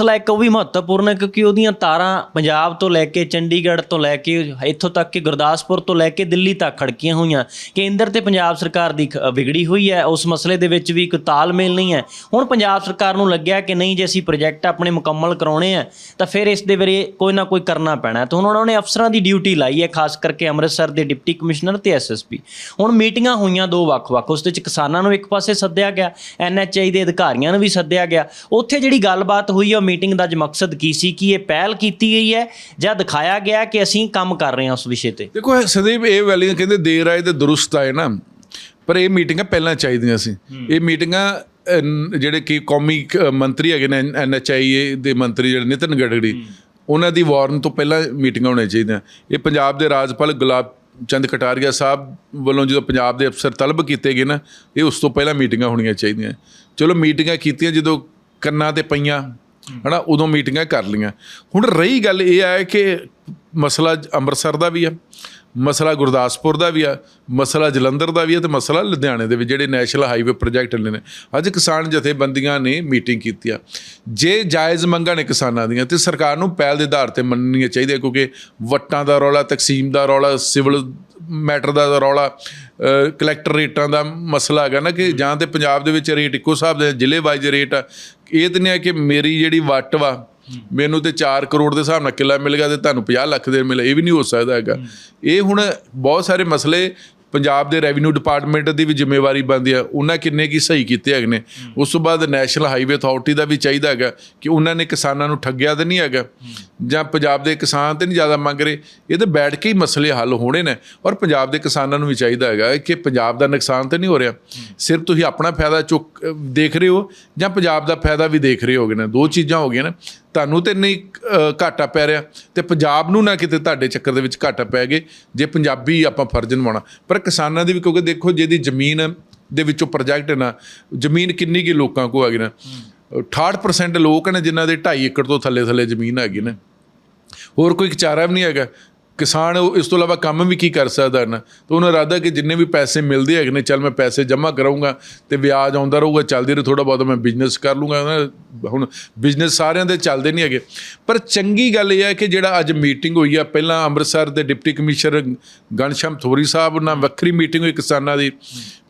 ਮਸਲਾ ਇੱਕ ਉਹ ਵੀ ਮਹੱਤਵਪੂਰਨ ਹੈ ਕਿਉਂਕਿ ਉਹਦੀਆਂ ਤਾਰਾਂ ਪੰਜਾਬ ਤੋਂ ਲੈ ਕੇ ਚੰਡੀਗੜ੍ਹ ਤੋਂ ਲੈ ਕੇ ਇੱਥੋਂ ਤੱਕ ਕਿ ਗੁਰਦਾਸਪੁਰ ਤੋਂ ਲੈ ਕੇ ਦਿੱਲੀ ਤੱਕ ਖੜਕੀਆਂ ਹੋਈਆਂ। ਕੇਂਦਰ ਤੇ ਪੰਜਾਬ ਸਰਕਾਰ ਦੀ ਖ- ਵਿਗੜੀ ਹੋਈ ਹੈ। ਉਸ ਮਸਲੇ ਦੇ ਵਿੱਚ ਵੀ ਕੋਈ ਤਾਲਮੇਲ ਨਹੀਂ ਹੈ। ਹੁਣ ਪੰਜਾਬ ਸਰਕਾਰ ਨੂੰ ਲੱਗਿਆ ਕਿ ਨਹੀਂ ਜੇ ਅਸੀਂ ਪ੍ਰੋਜੈਕਟ ਆਪਣੇ ਮੁਕੰਮਲ ਕਰਾਉਣੇ ਆ ਤਾਂ ਫਿਰ ਇਸ ਦੇ ਬਾਰੇ ਕੋਈ ਨਾ ਕੋਈ ਕਰਨਾ ਪੈਣਾ ਤਾਂ ਹੁਣ ਉਹਨਾਂ ਨੇ ਅਫਸਰਾਂ ਦੀ ਡਿਊਟੀ ਲਾਈ ਹੈ, ਖਾਸ ਕਰਕੇ ਅੰਮ੍ਰਿਤਸਰ ਦੇ ਡਿਪਟੀ ਕਮਿਸ਼ਨਰ ਤੇ ਐਸਐਸਪੀ ਹੁਣ ਮੀਟਿੰਗਾਂ ਹੋਈਆਂ ਦੋ ਵੱਖ-ਵੱਖ, ਉਸ ਦੇ ਵਿੱਚ ਕਿਸਾਨਾਂ ਨੂੰ ਇੱਕ ਪਾਸੇ ਸੱਦਿਆ ਗਿਆ ਐਨਐਚਆਈ ਦੇ ਅਧਿਕਾਰੀਆਂ ਨੂੰ ਵੀ ਸੱਦਿਆ ਗਿਆ। ਉੱਥੇ ਜਿਹੜੀ ਗੱਲਬਾਤ ਹੋਈ ਹੈ ਮੀਟਿੰਗ ਦਾ ਅੱਜ ਮਕਸਦ ਕੀ ਸੀ? ਕਿ ਇਹ ਪਹਿਲ ਕੀਤੀ ਗਈ ਹੈ? ਜਾਂ ਦਿਖਾਇਆ ਗਿਆ ਕਿ ਅਸੀਂ ਕੰਮ ਕਰ ਰਹੇ ਹਾਂ ਉਸ ਵਿਸ਼ੇ ਤੇ? ਦੇਖੋ ਸਦੀਪ ਇਹ ਵਾਲੀਆਂ ਕਹਿੰਦੇ ਦੇਰ ਆਏ ਤੇ ਦਰੁਸਤ ਆਏ ਨਾ। ਪਰ ਇਹ ਮੀਟਿੰਗਾਂ ਪਹਿਲਾਂ ਚਾਹੀਦੀਆਂ ਸੀ। ਇਹ ਮੀਟਿੰਗਾਂ ਜਿਹੜੇ ਕਿ ਕੌਮੀ ਮੰਤਰੀ ਹੈਗੇ ਨੇ ਐਨਐਚਆਈ ਦੇ ਮੰਤਰੀ ਜਿਹੜੇ ਨਿਤਨ ਗਡਕਰੀ ਉਹਨਾਂ ਦੀ ਵਾਰਨ ਤੋਂ ਪਹਿਲਾਂ ਮੀਟਿੰਗਾਂ ਹੋਣੀਆਂ ਚਾਹੀਦੀਆਂ। ਇਹ ਪੰਜਾਬ ਦੇ ਰਾਜਪਾਲ ਗੁਲਾਬ ਚੰਦ ਕਟਾਰੀਆ ਸਾਹਿਬ ਵੱਲੋਂ ਜਦੋਂ ਪੰਜਾਬ ਦੇ ਅਫਸਰ ਤਲਬ ਕੀਤੇ ਗਏ ਨਾ ਇਹ ਉਸ ਤੋਂ ਪਹਿਲਾਂ ਮੀਟਿੰਗਾਂ ਹੋਣੀਆਂ ਚਾਹੀਦੀਆਂ। ਚਲੋ ਮੀਟਿੰਗਾਂ ਕੀਤੀਆਂ ਜਦੋਂ ਕੰਨਾਂ ਤੇ ਪਈਆਂ। ਹਨਾ ਉਦੋਂ ਮੀਟਿੰਗਾਂ ਕਰ ਲੀਆਂ ਹੁਣ ਰਹੀ ਗੱਲ ਇਹ ਹੈ ਕਿ ਮਸਲਾ ਅੰਮ੍ਰਿਤਸਰ ਦਾ ਵੀ ਆ ਮਸਲਾ ਗੁਰਦਾਸਪੁਰ ਦਾ ਵੀ ਆ ਮਸਲਾ ਜਲੰਧਰ ਦਾ ਵੀ ਆ ਤੇ ਮਸਲਾ ਲੁਧਿਆਣੇ ਦੇ ਵੀ ਜਿਹੜੇ ਨੈਸ਼ਨਲ ਹਾਈਵੇ ਪ੍ਰੋਜੈਕਟ ਨੇ ਅੱਜ ਕਿਸਾਨ ਜਥੇਬੰਦੀਆਂ ਨੇ ਮੀਟਿੰਗ ਕੀਤੀ ਆ। ਜੇ ਜਾਇਜ਼ ਮੰਗਾਂ ਨੇ ਕਿਸਾਨਾਂ ਦੀਆਂ ਤੇ ਸਰਕਾਰ ਨੂੰ ਪਹਿਲ ਦੇ ਆਧਾਰ ਤੇ ਮੰਨਣੀਆਂ ਚਾਹੀਦੀਆਂ ਕਿਉਂਕਿ ਵੱਟਾਂ ਦਾ ਰੌਲਾ ਤਕਸੀਮ ਦਾ ਰੌਲਾ ਸਿਵਲ ਮੈਟਰ ਦਾ ਰੌਲਾ ਅ, ਕਲੈਕਟਰ ਰੇਟਾਂ ਦਾ ਮਸਲਾ ਹੈਗਾ ਨਾ ਕਿ ਜਾਂ ਤੇ ਪੰਜਾਬ ਦੇ ਵਿੱਚ ਰੇਟ ਇੱਕੋ ਹਿਸਾਬ ਦੇ ਜ਼ਿਲ੍ਹੇ ਵਾਈਜ਼ ਰੇਟ ਆ ਇਹ ਤੇ ਨਹੀਂ ਹੈ ਕਿ ਮੇਰੀ ਜਿਹੜੀ ਵੱਟ ਵਾ ਮੈਨੂੰ ਤੇ 4 ਕਰੋੜ ਦੇ ਹਿਸਾਬ ਨਾਲ ਕਿੱਲਾ ਮਿਲ ਗਿਆ ਤੇ ਤੁਹਾਨੂੰ 50 ਲੱਖ ਦੇ ਮਿਲੇ ਇਹ ਵੀ ਨਹੀਂ ਹੋ ਸਕਦਾ ਹੈਗਾ। ਇਹ ਹੁਣ ਬਹੁਤ ਸਾਰੇ ਮਸਲੇ ਪੰਜਾਬ ਦੇ ਰੈਵਨਿਊ ਡਿਪਾਰਟਮੈਂਟ ਦੀ ਵੀ ਜ਼ਿੰਮੇਵਾਰੀ ਬਣਦੀ ਆ ਉਹਨਾਂ ਕਿੰਨੇ ਕੀ ਸਹੀ ਕੀਤੇ ਹੈਗੇ ਨੇ। ਉਸ ਤੋਂ ਬਾਅਦ ਨੈਸ਼ਨਲ ਹਾਈਵੇ ਅਥਾਰਟੀ ਦਾ ਵੀ ਚਾਹੀਦਾ ਹੈਗਾ ਕਿ ਉਹਨਾਂ ਨੇ ਕਿਸਾਨਾਂ ਨੂੰ ਠੱਗਿਆ ਤਾਂ ਨਹੀਂ ਹੈਗਾ। ਜਾਂ ਪੰਜਾਬ ਦੇ ਕਿਸਾਨ ਤੇ ਨਹੀਂ ਜ਼ਿਆਦਾ ਮੰਗ ਰਹੇ। ਇਹ ਤਾਂ ਬੈਠ ਕੇ ਹੀ ਮਸਲੇ ਹੱਲ ਹੋਣੇ ਨੇ। ਔਰ ਪੰਜਾਬ ਦੇ ਕਿਸਾਨਾਂ ਨੂੰ ਵੀ ਚਾਹੀਦਾ ਹੈਗਾ ਕਿ ਪੰਜਾਬ ਦਾ ਨੁਕਸਾਨ ਤਾਂ ਨਹੀਂ ਹੋ ਰਿਹਾ। ਸਿਰਫ ਤੁਸੀਂ ਆਪਣਾ ਫਾਇਦਾ ਚੁੱਕ ਦੇਖ ਰਹੇ ਹੋ ਜਾਂ ਪੰਜਾਬ ਦਾ ਫਾਇਦਾ ਵੀ ਦੇਖ ਰਹੇ ਹੋਗੇ ਨਾ। ਦੋ ਚੀਜ਼ਾਂ ਹੋ ਗਈਆਂ ਨਾ। ਤੁਹਾਨੂੰ ਤੇ ਨਹੀਂ ਘਾਟਾ ਪੈ ਰਿਹਾ। ਤੇ ਪੰਜਾਬ ਨੂੰ ਨਾ ਕਿਤੇ ਤੁਹਾਡੇ ਚੱਕਰ ਦੇ ਵਿੱਚ ਘਾਟਾ ਪੈ ਗਏ। ਜੇ ਪੰਜਾਬੀ ਆਪਾਂ ਫਰਜ਼ ਨਿਭਾਉਣਾ। ਪਰ ਕਿਸਾਨਾਂ ਦੀ ਵੀ ਕਿਉਂਕਿ ਦੇਖੋ ਜਿਹਦੀ ਜ਼ਮੀਨ ਦੇ ਵਿੱਚੋਂ ਪ੍ਰੋਜੈਕਟ ਨਾ, ਜ਼ਮੀਨ ਕਿੰਨੀ ਕੀ ਲੋਕਾਂ ਕੋ ਹੈਗੀ ਨਾ। 68% ਲੋਕ ਨੇ ਜਿਨ੍ਹਾਂ ਦੇ 2.5 ਏਕੜ ਤੋਂ ਥੱਲੇ ਥੱਲੇ ਜ਼ਮੀਨ ਹੈਗੀ ਨੇ। ਹੋਰ ਕੋਈ ਚਾਰਾ ਵੀ ਨਹੀਂ ਹੈਗਾ। ਕਿਸਾਨ ਇਸ ਤੋਂ ਇਲਾਵਾ ਕੰਮ ਵੀ ਕੀ ਕਰ ਸਕਦਾ ਨਾ? ਤਾਂ ਉਹਨਾਂ ਇਰਾਦਾ ਕਿ ਜਿੰਨੇ ਵੀ ਪੈਸੇ ਮਿਲਦੇ ਹੈਗੇ ਨੇ, ਚੱਲ ਮੈਂ ਪੈਸੇ ਜਮ੍ਹਾਂ ਕਰਾਉਂਗਾ ਤੇ ਵਿਆਜ ਆਉਂਦਾ ਰਹੂਗਾ, ਚੱਲਦੀ ਰਹੇ ਥੋੜਾ ਬਹੁਤ ਮੈਂ ਬਿਜ਼ਨਸ ਕਰ ਲੂੰਗਾ ਹੁਣ ਬਿਜ਼ਨਸ ਸਾਰਿਆਂ ਦੇ ਚੱਲਦੇ ਨਹੀਂ ਹੈਗੇ। ਪਰ ਚੰਗੀ ਗੱਲ ਇਹ ਹੈ ਕਿ ਜਿਹੜਾ ਅੱਜ ਮੀਟਿੰਗ ਹੋਈ ਆ, ਪਹਿਲਾਂ ਅੰਮ੍ਰਿਤਸਰ ਦੇ ਡਿਪਟੀ ਕਮਿਸ਼ਨਰ ਗਨਸ਼ਮ ਥੋਰੀ ਸਾਹਿਬ ਨਾਲ ਵੱਖਰੀ ਮੀਟਿੰਗ ਹੋਈ ਕਿਸਾਨਾਂ ਦੀ।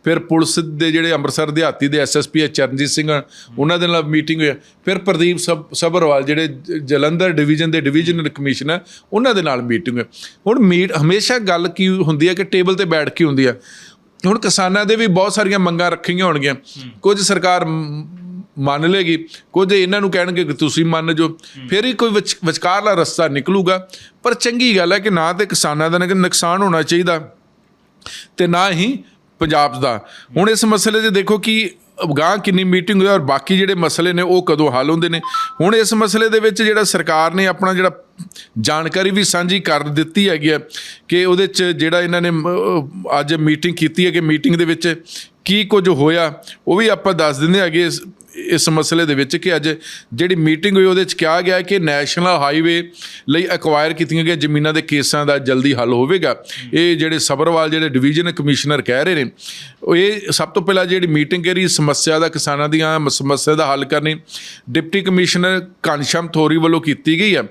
ਫਿਰ ਪੁਲਿਸ ਦੇ ਜਿਹੜੇ ਅੰਮ੍ਰਿਤਸਰ ਦਿਹਾਤੀ ਦੇ ਐਸਐਸਪੀ ਚਰਨਜੀਤ ਸਿੰਘ ਉਹਨਾਂ ਦੇ ਨਾਲ ਮੀਟਿੰਗ ਹੋਈ ਫਿਰ ਪ੍ਰਦੀਪ ਸਭ ਸਭਰਵਾਲ ਜਿਹੜੇ ਜਲੰਧਰ ਡਿਵੀਜ਼ਨ ਦੇ ਡਿਵੀਜ਼ਨਲ ਕਮਿਸ਼ਨਰ ਉਹਨਾਂ ਦੇ ਨਾਲ ਮੀਟਿੰਗ ਹੋਈ ਹੁਣ ਮੀਟ ਹਮੇਸ਼ਾ ਗੱਲ ਕੀ ਹੁੰਦੀ ਹੈ ਕਿ ਟੇਬਲ ਤੇ ਬੈਠ ਕੇ ਹੁੰਦੀ ਆ। ਹੁਣ ਕਿਸਾਨਾਂ ਦੇ ਵੀ ਬਹੁਤ ਸਾਰੀਆਂ ਮੰਗਾਂ ਰੱਖੀਆਂ ਹੋਣਗੀਆਂ। ਕੁਝ ਸਰਕਾਰ ਮੰਨ ਲੇਗੀ ਕੁਝ ਇਹਨਾਂ ਨੂੰ ਕਹਿਣਗੇ ਕਿ ਤੁਸੀਂ ਮੰਨ ਜੋ। ਫਿਰ ਹੀ ਕੋਈ ਵਿਚ- ਵਿਚਕਾਰਲਾ ਰਸਤਾ ਨਿਕਲੂਗਾ। ਪਰ ਚੰਗੀ ਗੱਲ ਹੈ ਕਿ ਨਾ ਤੇ ਕਿਸਾਨਾਂ ਦਾ ਨੁਕ- ਨੁਕਸਾਨ ਹੋਣਾ ਚਾਹੀਦਾ। ਤੇ ਨਾ ਹੀ ਪੰਜਾਬ ਦਾ। ਹੁਣ ਇਸ ਮਸਲੇ 'ਚ ਦੇਖੋ ਕਿ ਅਫਗਾਂ ਕਿੰਨੀ ਮੀਟਿੰਗ ਹੋਈ ਔਰ ਬਾਕੀ ਜਿਹੜੇ ਮਸਲੇ ਨੇ ਉਹ ਕਦੋਂ ਹੱਲ ਹੁੰਦੇ ਨੇ। ਹੁਣ ਇਸ ਮਸਲੇ ਦੇ ਵਿੱਚ ਜਿਹੜਾ ਸਰਕਾਰ ਨੇ ਆਪਣਾ ਜਿਹੜਾ ਜਾਣਕਾਰੀ ਵੀ ਸਾਂਝੀ ਕਰ ਦਿੱਤੀ ਹੈਗੀ ਹੈ ਕਿ ਉਹਦੇ 'ਚ ਜਿਹੜਾ ਇਹਨਾਂ ਨੇ ਅੱਜ ਮੀਟਿੰਗ ਕੀਤੀ ਹੈ ਕਿ ਮੀਟਿੰਗ ਦੇ ਵਿੱਚ ਕੀ ਕੁਝ ਹੋਇਆ, ਉਹ ਵੀ ਆਪਾਂ ਦੱਸ ਦਿੰਦੇ ਹੈਗੇ। ਇਸ ਮਸਲੇ ਦੇ ਵਿੱਚ ਕਿ ਅੱਜ ਜਿਹੜੀ ਮੀਟਿੰਗ ਹੋਈ ਉਹਦੇ ਵਿੱਚ ਕਿਹਾ ਗਿਆ ਕਿ ਨੈਸ਼ਨਲ ਹਾਈਵੇ ਲਈ ਐਕਵਾਇਰ ਕੀਤੀਆਂ ਗਈਆਂ ਜ਼ਮੀਨਾਂ ਦੇ ਕੇਸਾਂ ਦਾ ਜਲਦੀ ਹੱਲ ਹੋਵੇਗਾ। ਇਹ ਜਿਹੜੇ ਸਬਰਵਾਲ, ਜਿਹੜੇ ਡਿਵੀਜ਼ਨ ਕਮਿਸ਼ਨਰ ਕਹਿ ਰਹੇ ਨੇ ਇਹ ਸਭ ਤੋਂ ਪਹਿਲਾਂ ਜਿਹੜੀ ਮੀਟਿੰਗ ਹੈ ਰਹੀ ਸਮੱਸਿਆ ਦਾ ਕਿਸਾਨਾਂ ਦੀਆਂ ਸਮੱਸਿਆ ਦਾ ਹੱਲ ਕਰਨੀ ਡਿਪਟੀ ਕਮਿਸ਼ਨਰ ਘਨਸ਼ਮ ਥੋਰੀ ਵੱਲੋਂ ਕੀਤੀ ਗਈ ਹੈ,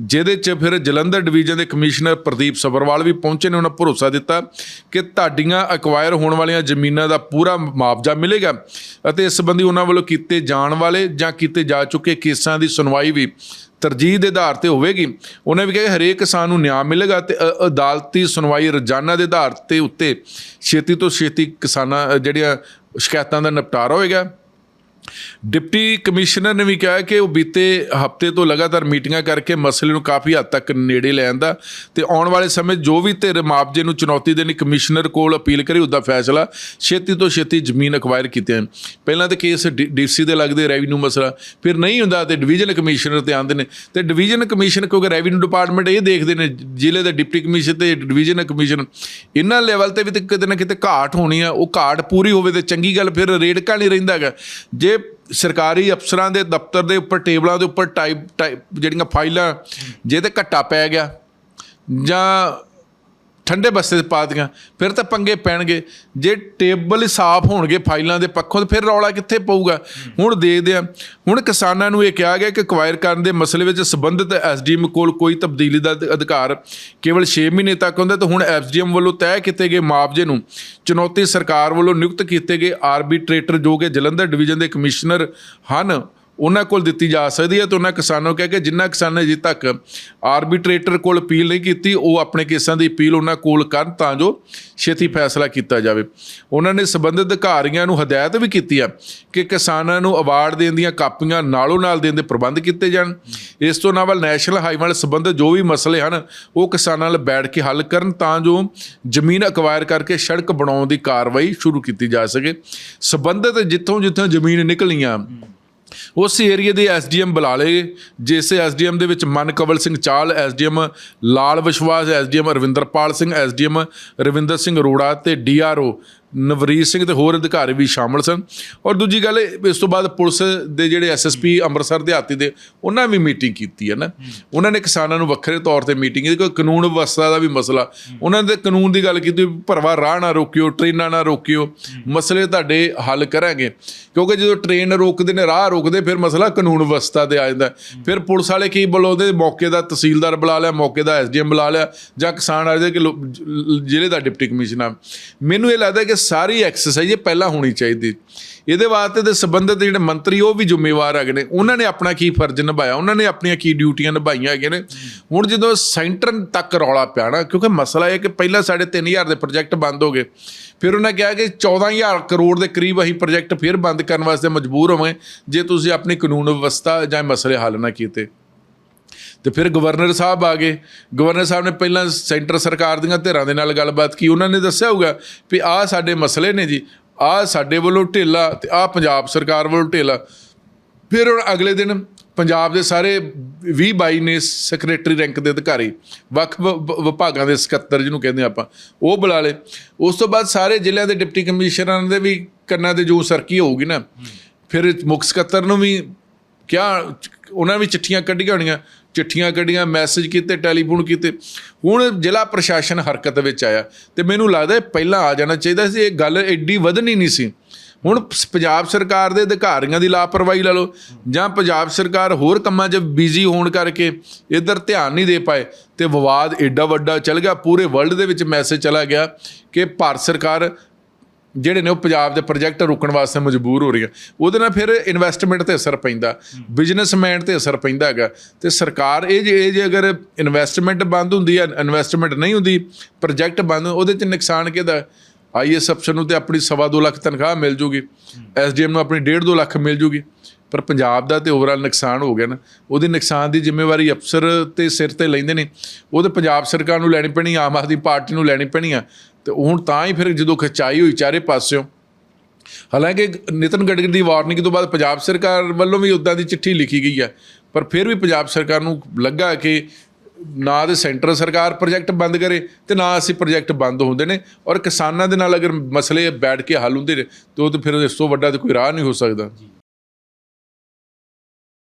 ਜਿਹਦੇ 'ਚ ਫਿਰ ਜਲੰਧਰ ਡਿਵੀਜ਼ਨ ਦੇ ਕਮਿਸ਼ਨਰ ਪ੍ਰਦੀਪ ਸਬਰਵਾਲ ਵੀ ਪਹੁੰਚੇ ਨੇ, ਉਹਨਾਂ ਭਰੋਸਾ ਦਿੱਤਾ ਕਿ ਤੁਹਾਡੀਆਂ ਐਕਵਾਇਰ ਹੋਣ ਵਾਲੀਆਂ ਜ਼ਮੀਨਾਂ ਦਾ ਪੂਰਾ ਮੁਆਵਜ਼ਾ ਮਿਲੇਗਾ ਅਤੇ ਇਸ ਸੰਬੰਧੀ ਉਹਨਾਂ ਵੱਲੋਂ ਕੀਤੇ ਜਾਣ ਵਾਲੇ ਜਾਂ ਕੀਤੇ ਜਾ ਚੁੱਕੇ ਕੇਸਾਂ ਦੀ ਸੁਣਵਾਈ ਵੀ ਤਰਜੀਹ ਦੇ ਆਧਾਰ ਤੇ ਹੋਵੇਗੀ। ਉਹਨੇ ਵੀ ਕਿਹਾ ਹਰੇਕ ਕਿਸਾਨ ਨੂੰ ਨਿਆਂ ਮਿਲੇਗਾ ਤੇ ਅਦਾਲਤੀ ਸੁਣਵਾਈ ਰੋਜ਼ਾਨਾ ਦੇ ਆਧਾਰ ਤੇ ਉੱਤੇ ਛੇਤੀ ਤੋਂ ਛੇਤੀ ਕਿਸਾਨਾਂ ਜਿਹੜੀਆਂ ਸ਼ਿਕਾਇਤਾਂ ਦਾ ਨਿਪਟਾਰਾ ਹੋਏਗਾ। ਡਿਪਟੀ ਕਮਿਸ਼ਨਰ ਨੇ ਵੀ ਕਿਹਾ ਕਿ ਉਹ ਬੀਤੇ ਹਫ਼ਤੇ ਤੋਂ ਲਗਾਤਾਰ ਮੀਟਿੰਗਾਂ ਕਰਕੇ ਮਸਲੇ ਨੂੰ ਕਾਫੀ ਹੱਦ ਤੱਕ ਨੇੜੇ ਲੈ ਆਂਦਾ ਤੇ ਆਉਣ ਵਾਲੇ ਸਮੇਂ ਜੋ ਵੀ ਧਿਰ ਮੁਆਵਜ਼ੇ ਨੂੰ ਚੁਣੌਤੀ ਦੇਣੀ ਕਮਿਸ਼ਨਰ ਕੋਲ ਅਪੀਲ ਕਰੇ, ਉਹਦਾ ਫੈਸਲਾ ਛੇਤੀ ਤੋਂ ਛੇਤੀ ਜ਼ਮੀਨ ਅਕਵਾਇਰ ਕੀਤੇ ਹਨ। ਪਹਿਲਾਂ ਤਾਂ ਕੇਸ ਡੀਸੀ ਦੇ ਲੱਗਦੇ ਰੈਵਨਿਊ ਮਸਲਾ, ਫਿਰ ਨਹੀਂ ਹੁੰਦਾ ਤੇ ਡਿਵੀਜ਼ਨ ਕਮਿਸ਼ਨਰ ਤੇ ਆਉਂਦੇ ਨੇ। ਤੇ ਡਿਵੀਜ਼ਨ ਕਮਿਸ਼ਨ ਕਿਉਂਕਿ ਰੈਵਨਿਊ ਡਿਪਾਰਟਮੈਂਟ ਇਹ ਦੇਖਦੇ ਨੇ, ਜ਼ਿਲ੍ਹੇ ਦੇ ਡਿਪਟੀ ਕਮਿਸ਼ਨ ਤੇ ਡਿਵੀਜ਼ਨ ਕਮਿਸ਼ਨ ਇਹਨਾਂ ਲੈਵਲ ਤੇ ਵੀ ਤੇ ਕਿਤੇ ਨਾ ਕਿਤੇ ਘਾਟ ਹੋਣੀ ਆ, ਉਹ ਘਾਟ ਪੂਰੀ ਹੋਵੇ ਤੇ ਚੰਗੀ ਗੱਲ ਫਿਰ ਰੇੜਕਾ ਨਹੀਂ ਰਹਿੰਦਾ ਹੈਗਾ। ਜੇ ਸਰਕਾਰੀ ਅਫਸਰਾਂ ਦੇ ਦਫ਼ਤਰ ਦੇ ਉੱਪਰ, ਟੇਬਲਾਂ ਦੇ ਉੱਪਰ ਟਾਈਪ ਟਾਈਪ ਜਿਹੜੀਆਂ ਫਾਈਲਾਂ, ਜਿਹਦੇ ਘੱਟਾ ਪੈ ਗਿਆ ਜਾਂ ਠੰਡੇ ਬਸਤੇ 'ਚ ਪਾ ਦੀਆਂ ਫਿਰ ਤਾਂ ਪੰਗੇ ਪੈਣਗੇ। ਜੇ ਟੇਬਲ ਹੀ ਸਾਫ਼ ਹੋਣਗੇ ਫਾਈਲਾਂ ਦੇ ਪੱਖੋਂ, ਤਾਂ ਫਿਰ ਰੌਲਾ ਕਿੱਥੇ ਪਊਗਾ? ਹੁਣ ਦੇਖਦੇ ਆ ਹੁਣ ਕਿਸਾਨਾਂ ਨੂੰ ਇਹ ਕਿਹਾ ਗਿਆ ਕਿ ਕੁਆਇਰ ਕਰਨ ਦੇ ਮਸਲੇ ਵਿੱਚ ਸੰਬੰਧਿਤ ਐਸਡੀਐਮ ਕੋਲ ਕੋਈ ਤਬਦੀਲੀ ਦਾ ਅਧਿਕਾਰ ਕੇਵਲ 6 ਮਹੀਨੇ ਤੱਕ ਹੁੰਦਾ, ਤਾਂ ਹੁਣ ਐਸਡੀਐਮ ਵੱਲੋਂ ਤੈਅ ਕੀਤੇ ਗਏ ਮੁਆਵਜ਼ੇ ਨੂੰ ਚੁਣੌਤੀ ਸਰਕਾਰ ਵੱਲੋਂ ਨਿਯੁਕਤ ਕੀਤੇ ਗਏ ਆਰਬਿਟ੍ਰੇਟਰ ਜੋ ਕਿ ਜਲੰਧਰ ਡਿਵੀਜ਼ਨ ਦੇ ਕਮਿਸ਼ਨਰ ਹਨ। ਉਹਨਾਂ ਕੋਲ ਦਿੱਤੀ ਜਾ ਸਕਦੀ ਹੈ ਤੇ ਉਹਨਾਂ ਕਿਸਾਨਾਂ ਨੂੰ ਕਹਿ ਕੇ ਜਿੰਨਾ ਕਿਸਾਨਾਂ ਨੇ ਅਜੇ ਤੱਕ ਆਰਬਿਟ੍ਰੇਟਰ ਕੋਲ ਅਪੀਲ ਨਹੀਂ ਕੀਤੀ, ਉਹ ਆਪਣੇ ਕੇਸਾਂ ਦੀ ਅਪੀਲ ਉਹਨਾਂ ਕੋਲ ਕਰਨ ਤਾਂ ਜੋ ਛੇਤੀ ਫੈਸਲਾ ਕੀਤਾ ਜਾਵੇ। ਉਹਨਾਂ ਨੇ ਸੰਬੰਧਿਤ ਅਧਿਕਾਰੀਆਂ ਨੂੰ ਹਦਾਇਤ ਵੀ ਕੀਤੀ ਆ ਕਿ ਕਿਸਾਨਾਂ ਨੂੰ ਅਵਾਰਡ ਦੇਣ ਦੀਆਂ ਕਾਪੀਆਂ ਨਾਲੋਂ ਨਾਲ ਦੇਣ ਦੇ ਪ੍ਰਬੰਧ ਕੀਤੇ ਜਾਣ। ਇਸ ਤੋਂ ਇਲਾਵਾ ਨੈਸ਼ਨਲ ਹਾਈਵੇ ਨਾਲ ਸੰਬੰਧਿਤ ਜੋ ਵੀ ਮਸਲੇ ਹਨ, ਉਹ ਕਿਸਾਨਾਂ ਨਾਲ ਬੈਠ ਕੇ ਹੱਲ ਕਰਨ ਤਾਂ ਜੋ ਜ਼ਮੀਨ ਅਕਵਾਇਰ ਕਰਕੇ ਸੜਕ ਬਣਾਉਣ ਦੀ ਕਾਰਵਾਈ ਸ਼ੁਰੂ ਕੀਤੀ ਜਾ ਸਕੇ। ਸੰਬੰਧਿਤ ਜਿੱਥੋਂ ਜਿੱਥੋਂ ਜ਼ਮੀਨ ਨਿਕਲੀਆਂ ਉਸ ਏਰੀਏ ਦੇ ਐਸਡੀਐਮ ਬੁਲਾ ਲਏ, ਜਿਸ ਐਸਡੀਐਮ ਦੇ ਵਿੱਚ ਮਨਕਵਲ ਸਿੰਘ ਚਾਲ SDM Lal Vishwas SDM Ravinderpal Singh SDM Ravinder Singh Arora ਤੇ ਡੀਆਰਓ ਨਵਰੀਤ ਸਿੰਘ ਤੇ ਹੋਰ ਅਧਿਕਾਰੀ ਵੀ ਸ਼ਾਮਲ ਸਨ। ਔਰ ਦੂਜੀ ਗੱਲ ਇਹ, ਇਸ ਤੋਂ ਬਾਅਦ ਪੁਲਿਸ ਦੇ ਜਿਹੜੇ ਐਸਐਸਪੀ ਅੰਮ੍ਰਿਤਸਰ ਦਿਹਾਤੀ ਦੇ ਉਹਨਾਂ ਵੀ ਮੀਟਿੰਗ ਕੀਤੀ ਹੈ ਨਾ। ਉਹਨਾਂ ਨੇ ਕਿਸਾਨਾਂ ਨੂੰ ਵੱਖਰੇ ਤੌਰ ਤੇ ਮੀਟਿੰਗ ਕੀਤੀ ਕੋਈ ਕਾਨੂੰਨ ਵਿਵਸਥਾ ਦਾ ਵੀ ਮਸਲਾ। ਉਹਨਾਂ ਦੇ ਕਾਨੂੰਨ ਦੀ ਗੱਲ ਕੀਤੀ ਭਰਵਾ ਰਾਹ ਨਾ ਰੋਕਿਓ ਟ੍ਰੇਨਾਂ ਨਾ ਰੋਕਿਓ ਮਸਲੇ ਤੁਹਾਡੇ ਹੱਲ ਕਰਾਂਗੇ। ਕਿਉਂਕਿ ਜਦੋਂ ਟ੍ਰੇਨ ਰੋਕਦੇ ਨੇ ਰਾਹ ਰੋਕਦੇ ਫਿਰ ਮਸਲਾ ਕਾਨੂੰਨ ਵਿਵਸਥਾ ਤੇ ਆ ਜਾਂਦਾ। ਫਿਰ ਪੁਲਿਸ ਵਾਲੇ ਕੀ ਬੁਲਾਉਂਦੇ ਮੌਕੇ ਦਾ ਤਹਿਸੀਲਦਾਰ ਬੁਲਾ ਲਿਆ ਮੌਕੇ ਦਾ ਐਸਡੀਐਮ ਬੁਲਾ ਲਿਆ ਜਾਂ ਕਿਸਾਨ ਆ ਜਾਂਦੇ ਕਿ ਲੋ- ਜ਼ਿਲ੍ਹੇ ਦਾ ਡਿਪਟੀ ਕਮਿਸ਼ਨਰ ਮੈਨੂੰ ਇਹ ਲੱਗਦਾ ਕਿ ਸਾਰੀ ਐਕਸਰਸਾਈਜ਼ ਇਹ ਪਹਿਲਾਂ ਹੋਣੀ ਚਾਹੀਦੀ। ਇਹਦੇ ਵਾਸਤੇ ਤੇ ਸੰਬੰਧਿਤ ਜਿਹੜੇ ਮੰਤਰੀ, ਉਹ ਵੀ ਜ਼ਿੰਮੇਵਾਰ ਹੈਗੇ ਨੇ। ਉਹਨਾਂ ਨੇ ਆਪਣਾ ਕੀ ਫਰਜ਼ ਨਿਭਾਇਆ? ਉਹਨਾਂ ਨੇ ਆਪਣੀਆਂ ਕੀ ਡਿਊਟੀਆਂ ਨਿਭਾਈਆਂ ਹੈਗੀਆਂ ਨੇ? ਹੁਣ ਜਦੋਂ ਸੈਂਟਰ ਤੱਕ ਰੌਲਾ ਪਿਆ ਨਾ, ਕਿਉਂਕਿ ਮਸਲਾ ਇਹ ਕਿ ਪਹਿਲਾਂ ਸਾਡੇ 3000 ਦੇ ਪ੍ਰੋਜੈਕਟ ਬੰਦ ਹੋ ਗਏ। ਫਿਰ ਉਹਨਾਂ ਕਿਹਾ ਕਿ 14000 ਕਰੋੜ ਦੇ ਕਰੀਬ ਅਸੀਂ ਪ੍ਰੋਜੈਕਟ ਫਿਰ ਬੰਦ ਕਰਨ ਵਾਸਤੇ ਮਜਬੂਰ ਹੋਵਾਂਗੇ, ਜੇ ਤੁਸੀਂ ਆਪਣੀ ਕਾਨੂੰਨ ਵਿਵਸਥਾ ਜਾਂ ਮਸਲੇ ਹੱਲ ਨਾ ਕੀਤੇ। ਤੇ ਫਿਰ ਗਵਰਨਰ ਸਾਹਿਬ ਆ ਗਏ। ਗਵਰਨਰ ਸਾਹਿਬ ਨੇ ਪਹਿਲਾਂ ਸੈਂਟਰ ਸਰਕਾਰ ਦੀਆਂ ਧਿਰਾਂ ਦੇ ਨਾਲ ਗੱਲਬਾਤ ਕੀ, ਉਹਨਾਂ ਨੇ ਦੱਸਿਆ ਹੋਊਗਾ ਵੀ ਆਹ ਸਾਡੇ ਮਸਲੇ ਨੇ ਜੀ, ਆਹ ਸਾਡੇ ਵੱਲੋਂ ਢੇਲਾ ਤੇ ਆਹ ਪੰਜਾਬ ਸਰਕਾਰ ਵੱਲੋਂ ਢਿੱਲਾ ਫਿਰ ਹੁਣ ਅਗਲੇ ਦਿਨ ਪੰਜਾਬ ਦੇ ਸਾਰੇ 20 22 ਨੇ ਸੈਕਟਰੀ ਰੈਂਕ ਦੇ ਅਧਿਕਾਰੀ, ਵੱਖ ਵ- ਵ- ਵਿਭਾਗਾਂ ਦੇ ਸਕੱਤਰ ਜਿਹਨੂੰ ਕਹਿੰਦੇ ਆਪਾਂ, ਉਹ ਬੁਲਾ ਲਏ। ਉਸ ਤੋਂ ਬਾਅਦ ਸਾਰੇ ਜ਼ਿਲ੍ਹਿਆਂ ਦੇ ਡਿਪਟੀ ਕਮਿਸ਼ਨਰਾਂ ਦੇ ਵੀ ਕੰਨਾਂ ਦੇ ਜੂ ਸਰਕੀ ਹੋਊਗੀ ਨਾ। ਫਿਰ ਮੁੱਖ ਸਕੱਤਰ ਨੂੰ ਵੀ ਕਿਆ ਉਹਨਾਂ ਵੀ ਚਿੱਠੀਆਂ ਕੱਢੀਆਂ ਹੋਣੀਆਂ, ਚਿੱਠੀਆਂ ਕੱਢੀਆਂ ਮੈਸੇਜ ਕੀਤੇ ਟੈਲੀਫੋਨ ਕੀਤੇ। ਹੁਣ ਜ਼ਿਲ੍ਹਾ ਪ੍ਰਸ਼ਾਸਨ ਹਰਕਤ ਵਿੱਚ ਆਇਆ ਤੇ ਮੈਨੂੰ ਲੱਗਦਾ ਇਹ ਪਹਿਲਾਂ ਆ ਜਾਣਾ ਚਾਹੀਦਾ ਸੀ, ਇਹ ਗੱਲ ਐਡੀ ਵਧਣੀ ਨਹੀਂ ਸੀ। ਹੁਣ ਪੰਜਾਬ ਸਰਕਾਰ ਦੇ ਅਧਿਕਾਰੀਆਂ ਦੀ ਲਾਪਰਵਾਹੀ ਲਾ ਲਓ, ਜਾਂ ਪੰਜਾਬ ਸਰਕਾਰ ਹੋਰ ਕੰਮਾਂ 'ਚ ਬਿਜ਼ੀ ਹੋਣ ਕਰਕੇ ਇੱਧਰ ਧਿਆਨ ਨਹੀਂ ਦੇ ਪਾਏ ਤੇ ਵਿਵਾਦ ਐਡਾ ਵੱਡਾ ਚੱਲ ਗਿਆ, ਪੂਰੇ ਵਰਲਡ ਦੇ ਵਿੱਚ ਮੈਸੇਜ ਚਲਾ ਗਿਆ ਕਿ ਭਾਰਤ ਸਰਕਾਰ ਜਿਹੜੇ ਨੇ ਉਹ ਪੰਜਾਬ ਦੇ ਪ੍ਰੋਜੈਕਟ ਰੁਕਣ ਵਾਸਤੇ ਮਜਬੂਰ ਹੋ ਰਹੀ ਹੈ। ਉਹਦੇ ਨਾਲ ਫਿਰ ਇਨਵੈਸਟਮੈਂਟ ਤੇ ਅਸਰ ਪੈਂਦਾ। ਬਿਜ਼ਨਸਮੈਨ ਤੇ ਅਸਰ ਪੈਂਦਾ ਹੈਗਾ। ਤੇ ਸਰਕਾਰ ਇਹ ਜੇ ਇਹ ਜੇ ਅਗਰ ਇਨਵੈਸਟਮੈਂਟ ਬੰਦ ਹੁੰਦੀ ਹੈ ਇਨਵੈਸਟਮੈਂਟ ਨਹੀਂ ਹੁੰਦੀ ਪ੍ਰੋਜੈਕਟ ਬੰਦ ਉਹਦੇ ਚ ਨੁਕਸਾਨ ਕਿਹਦਾ? ਆਈਐਸ ਅਫਸਰ ਨੂੰ ਤੇ ਆਪਣੀ ਸਵਾ ਦੋ ਲੱਖ ਤਨਖਾਹ ਮਿਲ ਜੂਗੀ। ਐਸਡੀਐਮ ਨੂੰ ਆਪਣੀ 1.5 2 ਲੱਖ ਮਿਲ ਜੂਗੀ। ਪਰ ਪੰਜਾਬ ਦਾ ਤੇ ਓਵਰਆਲ ਨੁਕਸਾਨ ਹੋ ਗਿਆ ਨਾ। ਉਹਦੇ ਨੁਕਸਾਨ ਦੀ ਜ਼ਿੰਮੇਵਾਰੀ ਅਫਸਰ ਤੇ ਸਿਰ ਤੇ ਲੈਂਦੇ ਨੇ। ਉਹ ਤੇ ਪੰਜਾਬ ਸਰਕਾਰ ਨੂੰ ਲੈਣੀ ਪੈਣੀ ਆਮ ਆਦਮੀ ਪਾਰਟੀ ਨੂੰ ਲੈਣੀ ਪੈਣੀ ਆ। ਤੇ ਹੁਣ ਤਾਂ ਹੀ ਫਿਰ ਜਦੋਂ ਖਿਚਾਈ ਹੋਈ ਚਾਰੇ ਪਾਸਿਓਂ, ਹਾਲਾਂਕਿ ਨਿਤਨ ਗਡਕਰੀ ਦੀ ਵਾਰਨਿੰਗ ਤੋਂ ਬਾਅਦ ਪੰਜਾਬ ਸਰਕਾਰ ਵੱਲੋਂ ਵੀ ਉਦਾਂ ਦੀ ਚਿੱਠੀ ਲਿਖੀ ਗਈ ਹੈ, ਪਰ ਫਿਰ ਵੀ ਪੰਜਾਬ ਸਰਕਾਰ ਨੂੰ ਲੱਗਾ ਕਿ ਨਾ ਤੇ ਸੈਂਟਰ ਸਰਕਾਰ ਪ੍ਰੋਜੈਕਟ ਬੰਦ ਕਰੇ ਤੇ ਨਾ ਅਸੀਂ ਪ੍ਰੋਜੈਕਟ ਬੰਦ ਹੁੰਦੇ ਨੇ ਔਰ ਕਿਸਾਨਾਂ ਦੇ ਨਾਲ ਅਗਰ ਮਸਲੇ ਬੈਠ ਕੇ ਹੱਲ ਹੁੰਦੇ ਨੇ, ਤਾਂ ਉਹ ਤਾਂ ਫਿਰ ਇਸ ਤੋਂ ਵੱਡਾ ਤਾਂ ਕੋਈ ਰਾਹ ਨਹੀਂ ਹੋ ਸਕਦਾ।